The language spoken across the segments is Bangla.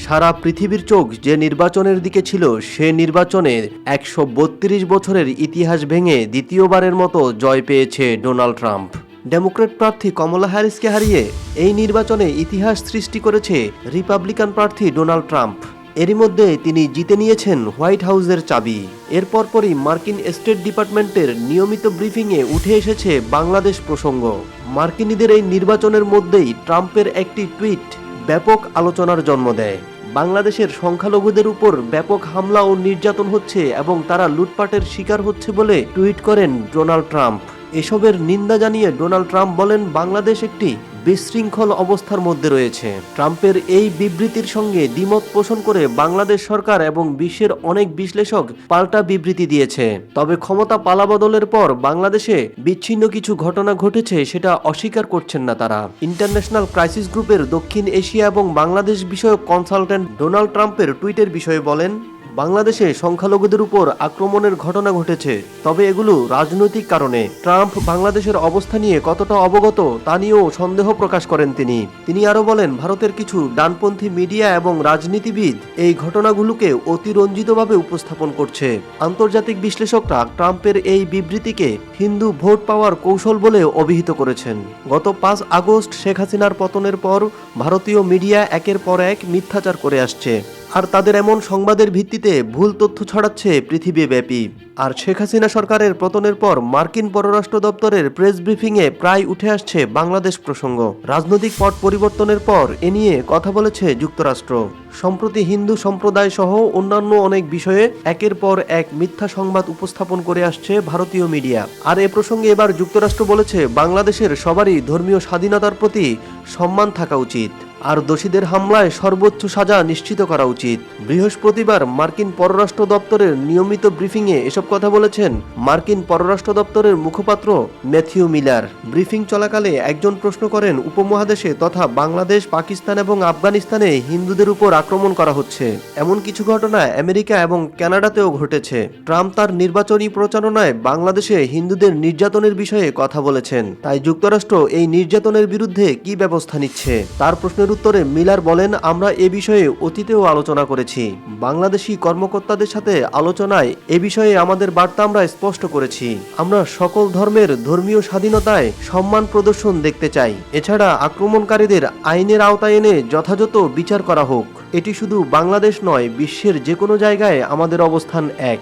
সারা পৃথিবীর চোখ যে নির্বাচনের দিকে ছিল, সে নির্বাচনে একশো বত্রিশ বছরের ইতিহাস ভেঙে দ্বিতীয়বারের মতো জয় পেয়েছে ডোনাল্ড ট্রাম্প। ডেমোক্রেট প্রার্থী কমলা হ্যারিসকে হারিয়ে এই নির্বাচনে ইতিহাস সৃষ্টি করেছে রিপাবলিকান প্রার্থী ডোনাল্ড ট্রাম্প। এরই মধ্যে তিনি জিতে নিয়েছেন হোয়াইট হাউসের চাবি। এর পরপরই মার্কিন স্টেট ডিপার্টমেন্টের নিয়মিত ব্রিফিংয়ে উঠে এসেছে বাংলাদেশ প্রসঙ্গ। মার্কিনীদের এই নির্বাচনের মধ্যেই ট্রাম্পের একটি টুইট ব্যাপক আলোচনার জন্ম দেয়। বাংলাদেশের সংখ্যালঘুদের উপর ব্যাপক হামলা ও নির্যাতন হচ্ছে এবং তারা লুটপাটের শিকার হচ্ছে বলে টুইট করেন ডোনাল্ড ট্রাম্প। এসবের নিন্দা জানিয়ে ডোনাল্ড ট্রাম্প বলেন, বাংলাদেশ একটি বিশৃঙ্খল অবস্থার মধ্যে রয়েছে। ট্রাম্পের এই বিবৃতির সঙ্গে দ্বিমত পোষণ করে বাংলাদেশ সরকার এবং বিশ্বের অনেক বিশ্লেষক পাল্টা বিবৃতি দিয়েছে। তবে ক্ষমতা পালাবদলের পর বাংলাদেশে বিচ্ছিন্ন কিছু ঘটনা ঘটেছে সেটা অস্বীকার করছেন না তারা। ইন্টারন্যাশনাল ক্রাইসিস গ্রুপের দক্ষিণ এশিয়া এবং বাংলাদেশ বিষয়ক কনসালটেন্ট ডোনাল্ড ট্রাম্পের টুইটের বিষয়ে বলেন বাংলাদেশে সংখ্যালঘুদের উপর আক্রমণের ঘটনা ঘটেছে, তবে এগুলো রাজনৈতিক কারণে। ট্রাম্প বাংলাদেশের অবস্থা নিয়ে কতটা অবগত তা নিয়েও সন্দেহ প্রকাশ করেন তিনি। তিনি আরও বলেন, ভারতের কিছু ডানপন্থী মিডিয়া এবং রাজনীতিবিদ এই ঘটনাগুলোকে অতিরঞ্জিতভাবে উপস্থাপন করছে। আন্তর্জাতিক বিশ্লেষকরা ট্রাম্পের এই বিবৃতিকে হিন্দু ভোট পাওয়ার কৌশল বলে অভিহিত করেছেন। গত পাঁচ আগস্ট শেখ হাসিনার পতনের পর ভারতীয় মিডিয়া একের পর এক মিথ্যাচার করে আসছে। আর তাদের এমন সংবাদের ভিত্তিতে ভুল তথ্য ছড়াচ্ছে পৃথিবীব্যাপী। আর শেখ হাসিনা সরকারের পতনের পর মার্কিন পররাষ্ট্র দপ্তরের প্রেস ব্রিফিংয়ে প্রায় উঠে আসছে বাংলাদেশ প্রসঙ্গ। রাজনৈতিক পট পরিবর্তনের পর এ নিয়ে কথা বলেছে যুক্তরাষ্ট্র। সম্প্রতি হিন্দু সম্প্রদায় সহ অন্যান্য অনেক বিষয়ে একের পর এক মিথ্যা সংবাদ উপস্থাপন করে আসছে ভারতীয় মিডিয়া। আর এ প্রসঙ্গে এবার যুক্তরাষ্ট্র বলেছে, বাংলাদেশের সবারই ধর্মীয় স্বাধীনতার প্রতি সম্মান থাকা উচিত। আর দোষীদের হামলায় সর্বোচ্চ সাজা নিশ্চিত করা উচিত। বৃহস্পতিবার মার্কিন পররাষ্ট্র দপ্তরের নিয়মিত ব্রিফিংয়ে এসব কথা বলেছেন মার্কিন পররাষ্ট্র দপ্তরের মুখপাত্র ম্যাথিউ মিলার। ব্রিফিং চলাকালে একজন প্রশ্ন করেন, উপমহাদেশে তথা বাংলাদেশ, পাকিস্তান এবং আফগানিস্তানে হিন্দুদের উপর আক্রমণ করা হচ্ছে। এমন কিছু ঘটনা আমেরিকা এবং কানাডাতেও ঘটেছে। ট্রাম্প তার নির্বাচনী প্রচারণায় বাংলাদেশে হিন্দুদের নির্যাতনের বিষয়ে কথা বলেছেন। তাই যুক্তরাষ্ট্র এই নির্যাতনের বিরুদ্ধে কি ব্যবস্থা নিচ্ছে? তার উত্তরে মিলার বলেন, আমরা এ বিষয়ে অতীতেও আলোচনা করেছি। বাংলাদেশি কর্মকর্তাদের সাথে আলোচনায় এ বিষয়ে আমাদের বার্তা আমরা স্পষ্ট করেছি। আমরা সকল ধর্মের ধর্মীয় স্বাধীনতায় সম্মান প্রদর্শন দেখতে চাই। এছাড়া আক্রমণকারীদের আইনের আওতায় এনে যথাযথ বিচার করা হোক। এটি শুধু বাংলাদেশ নয়, বিশ্বের যে কোনো জায়গায় আমাদের অবস্থান এক।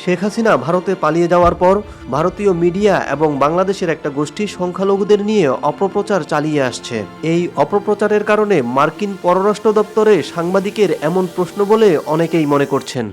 শেখ হাসিনা ভারতে পালিয়ে যাওয়ার পর ভারতীয় মিডিয়া এবং বাংলাদেশের একটা গোষ্ঠী সংখ্যালঘুদের নিয়ে অপপ্রচার চালিয়ে আসছে। এই অপপ্রচারের কারণে মার্কিন পররাষ্ট্র দপ্তরে সাংবাদিকের এমন প্রশ্ন বলে অনেকেই মনে করছেন।